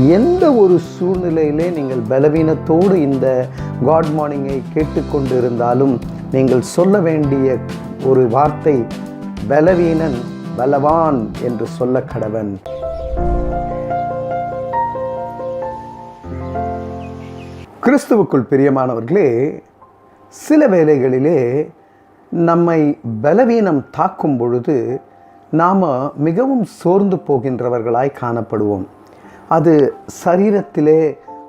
எந்த ஒரு சூழ்நிலையிலே நீங்கள் பலவீனத்தோடு இந்த காட் மார்னிங்கை கேட்டுக்கொண்டு இருந்தாலும் நீங்கள் சொல்ல வேண்டிய ஒரு வார்த்தை பலவீனன் பலவான் என்று சொல்ல கடவன். கிறிஸ்துவுக்குள் பிரியமானவர்களே சில வேளைகளிலே நம்மை பலவீனம் தாக்கும் பொழுது நாம் மிகவும் சோர்ந்து போகின்றவர்களாய் காணப்படுவோம். அது சரீரத்திலே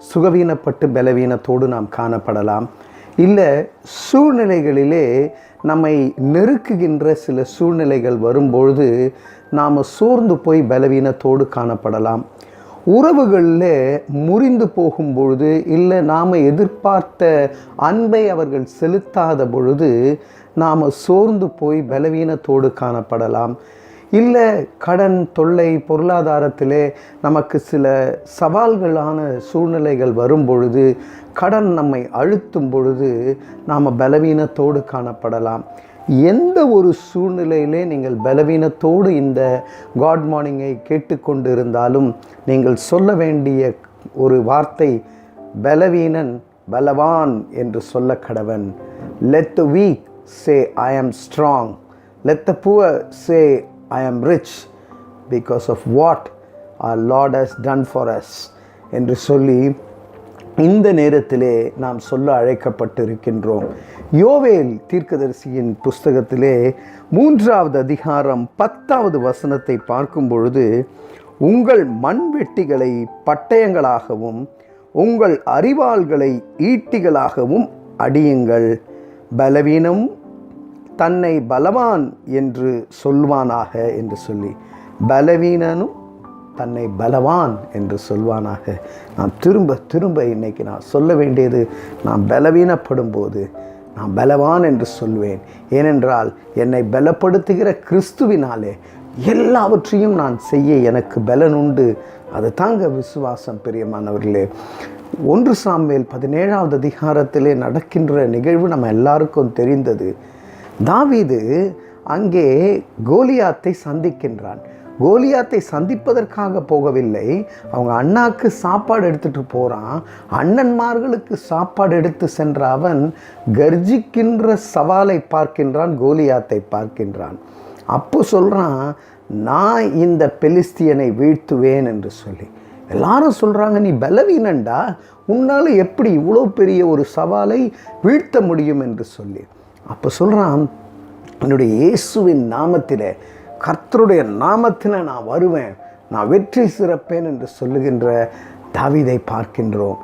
சுகவீனப்பட்டு பலவீனத்தோடு நாம் காணப்படலாம். இல்லை சூழ்நிலைகளிலே நம்மை நெருக்குகின்ற சில சூழ்நிலைகள் வரும்பொழுது நாம் சோர்ந்து போய் பலவீனத்தோடு காணப்படலாம். உறவுகளில் முறிந்து போகும் பொழுது இல்லை நாம் எதிர்பார்த்த அன்பை அவர்கள் செலுத்தாத பொழுது நாம் சோர்ந்து போய் பலவீனத்தோடு காணப்படலாம். இல்லை கடன் தொல்லை பொருளாதாரத்திலே நமக்கு சில சவால்களான சூழ்நிலைகள் வரும் பொழுது கடன் நம்மை அழுத்தும் பொழுது நாம் பலவீனத்தோடு காணப்படலாம். எந்த ஒரு சூழ்நிலையிலே நீங்கள் பலவீனத்தோடு இந்த காட் மார்னிங்கை கேட்டுக்கொண்டு இருந்தாலும் நீங்கள் சொல்ல வேண்டிய ஒரு வார்த்தை பலவீனன் பலவான் என்று சொல்ல கடவன். Let the weak say I am strong let the poor say I am rich because of what our Lord has done for us என்று சொல்லி இந்த நேரத்திலே நாம் சொல்ல அழைக்கப்பட்டிருக்கின்றோம். யோவேல் தீர்க்கதரிசியின் புஸ்தகத்திலே மூன்றாவது அதிகாரம் பத்தாவது வசனத்தை பார்க்கும் பொழுது உங்கள் மண்வெட்டிகளை பட்டயங்களாகவும் உங்கள் அறிவாள்களை ஈட்டிகளாகவும் அடியுங்கள். பலவீனம் தன்னை பலவான் என்று சொல்வானாக என்று சொல்லி பலவீனனும் தன்னை பலவான் என்று சொல்வானாக. நான் திரும்ப திரும்ப இன்னைக்கு நான் சொல்ல வேண்டியது நான் பலவீனப்படும் போது நான் பலவான் என்று சொல்வேன். ஏனென்றால் என்னை பலப்படுத்துகிற கிறிஸ்துவினாலே எல்லாவற்றையும் நான் செய்ய எனக்கு பலன் உண்டு. அது தாங்க விசுவாசம் பெரியமானவர்களே. ஒன்று சாம்பேல் பதினேழாவது அதிகாரத்திலே நடக்கின்ற நிகழ்வு நம்ம எல்லாருக்கும் தெரிந்தது. தாவீது அங்கே கோலியாத்தை சந்திக்கின்றான். கோலியாத்தை சந்திப்பதற்காக போகவில்லை. அவங்க அண்ணாக்கு சாப்பாடு எடுத்துகிட்டு போகிறான் அண்ணன்மார்களுக்கு சாப்பாடு எடுத்து சென்ற அவன் கர்ஜிக்கின்ற சவாலை பார்க்கின்றான் கோலியாத்தை பார்க்கின்றான். அப்போ சொல்கிறான் நான் இந்த பெலிஸ்தியனை வீழ்த்துவேன் என்று சொல்லி. எல்லாரும் சொல்கிறாங்க நீ பலவீனண்டா உன்னால் எப்படி இவ்வளோ பெரிய ஒரு சவாலை வீழ்த்த முடியும்? என்று சொல்லி. அப்போ சொல்கிறான் என்னுடைய இயேசுவின் நாமத்தில் கர்த்தருடைய நாமத்தில் நான் வருவேன் நான் வெற்றி சிறப்பேன் என்று சொல்லுகின்ற தாவிதை பார்க்கின்றோம்.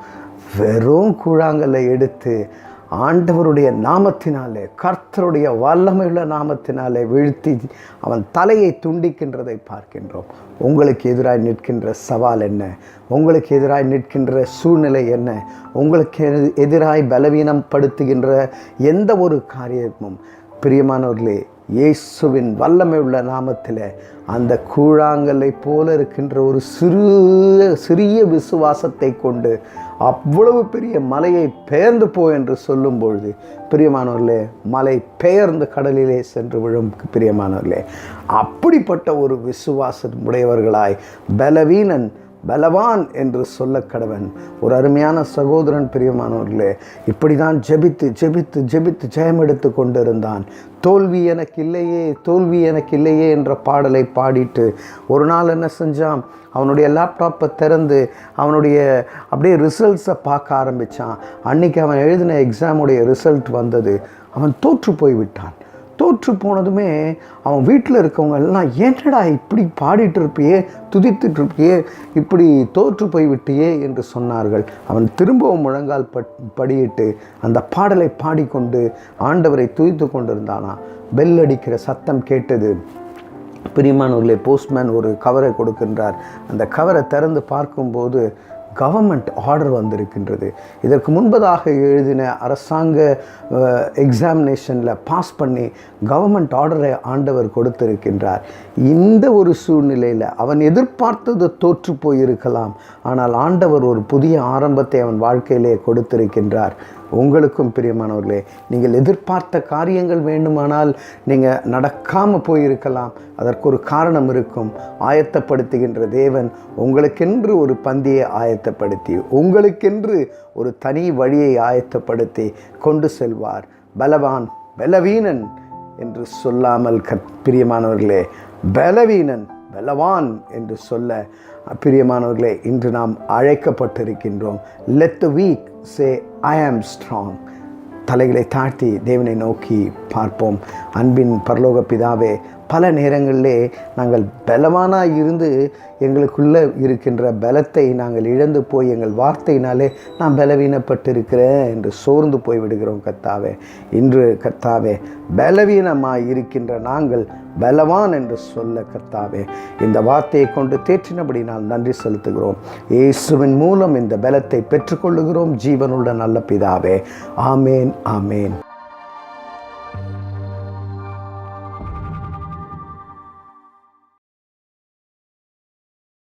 வெறும் கூழாங்கல்லை எடுத்து ஆண்டவருடைய நாமத்தினாலே கர்த்தருடைய வல்லமையுள்ள நாமத்தினாலே வீழ்த்தி அவன் தலையை துண்டிக்கின்றதை பார்க்கின்றோம். உங்களுக்கு எதிராக நிற்கின்ற சவால் என்ன? உங்களுக்கு எதிராக நிற்கின்ற சூழ்நிலை என்ன? உங்களுக்கு எதிராக பலவீனம் படுத்துகின்ற எந்த ஒரு காரியமும்? பிரியமானவர்களே இயேசுவின் வல்லமை உள்ள நாமத்தில் அந்த கூழாங்கல்லை போல இருக்கின்ற ஒரு சிறு சிறிய விசுவாசத்தை கொண்டு அவ்வளவு பெரிய மலையை பெயர்ந்து போ என்று சொல்லும் பொழுது பிரியமானவர்களே மலை பெயர்ந்து கடலிலே சென்று விழும் பிரியமானவர்களே. அப்படிப்பட்ட ஒரு விசுவாசம் உடையவர்களாய் பலவீனன் பலவான் என்று சொல்ல கடவன். ஒரு அருமையான சகோதரன் பிரியமானவர்களே இப்படி தான் ஜெபித்து ஜெபித்து ஜெபித்து ஜெயம் எடுத்து கொண்டிருந்தான். தோல்வி எனக்கு இல்லையே தோல்வி எனக்கு இல்லையே என்ற பாடலை பாடிட்டு ஒரு நாள் என்ன செஞ்சான்? அவனுடைய லேப்டாப்பை திறந்து அவனுடைய அப்படியே ரிசல்ட்ஸை பார்க்க ஆரம்பித்தான் அன்றைக்கி அவன் எழுதின எக்ஸாமுடைய ரிசல்ட் வந்தது. அவன் தோற்று போய்விட்டான். தோற்று போனதுமே அவன் வீட்டில் இருக்கவங்க எல்லாம் ஏன்டா இப்படி பாடிட்டு இருப்பியே? துதித்துட்டு இருப்பியே? இப்படி தோற்று போய் விட்டியே என்று சொன்னார்கள். அவன் திரும்பவும் முழங்கால் பட் படியிட்டு அந்த பாடலை பாடிக்கொண்டு ஆண்டவரை துதித்து கொண்டிருந்தானா? பெல் அடிக்கிற சத்தம் கேட்டது. பிரிமானூரில் போஸ்ட்மேன் ஒரு கவரை கொடுக்கின்றார். அந்த கவரை திறந்து பார்க்கும்போது கவர்மெண்ட் ஆர்டர் வந்திருக்கின்றது. இதற்கு முன்பதாக எழுதின அரசாங்க எக்ஸாமினேஷனில் பாஸ் பண்ணி கவர்மெண்ட் ஆர்டரை ஆண்டவர் கொடுத்திருக்கின்றார். இந்த ஒரு சூழ்நிலையில் அவன் எதிர்பார்த்தது தோற்று போயிருக்கலாம். ஆனால் ஆண்டவர் ஒரு புதிய ஆரம்பத்தை அவன் வாழ்க்கையிலே கொடுத்திருக்கின்றார். உங்களுக்கும் பிரியமானவர்களே நீங்கள் எதிர்பார்த்த காரியங்கள் வேண்டுமானால் நீங்கள் நடக்காமல் போயிருக்கலாம். அதற்கு ஒரு காரணம் இருக்கும். ஆயத்தப்படுத்துகின்ற தேவன் உங்களுக்கென்று ஒரு பந்தியை ஆயத்தப்படுத்தி உங்களுக்கென்று ஒரு தனி வழியை ஆயத்தப்படுத்தி கொண்டு செல்வார். பலவான் பலவீனன் என்று சொல்லாமல் கத் பிரியமானவர்களே பலவீனன் பலவான் என்று சொல்ல பிரியமானவர்களே இன்று நாம் அழைக்கப்பட்டிருக்கின்றோம். Let the week say I am strong தலைகளை தாழ்த்தி தேவனை நோக்கி பார்ப்போம். அன்பின் பரலோக பிதாவே பல நேரங்களிலே நாங்கள் பலவானாக இருந்து எங்களுக்குள்ளே இருக்கின்ற பலத்தை நாங்கள் இழந்து போய் எங்கள் வார்த்தையினாலே நான் பலவீனப்பட்டிருக்கிறேன் என்று சோர்ந்து போய் விடுகிறோம் கத்தாவே இன்று கத்தாவே பலவீனமாக இருக்கின்ற நாங்கள் பலவான் என்று சொல்ல கர்த்தாவே இந்த வார்த்தையை கொண்டு தேற்றினபடி நான் நன்றி செலுத்துகிறோம். இயேசுவின் மூலம் இந்த பலத்தை பெற்றுக்கொள்ளுகிறோம். ஜீவனுள்ள நல்ல பிதாவே. ஆமேன் ஆமேன்.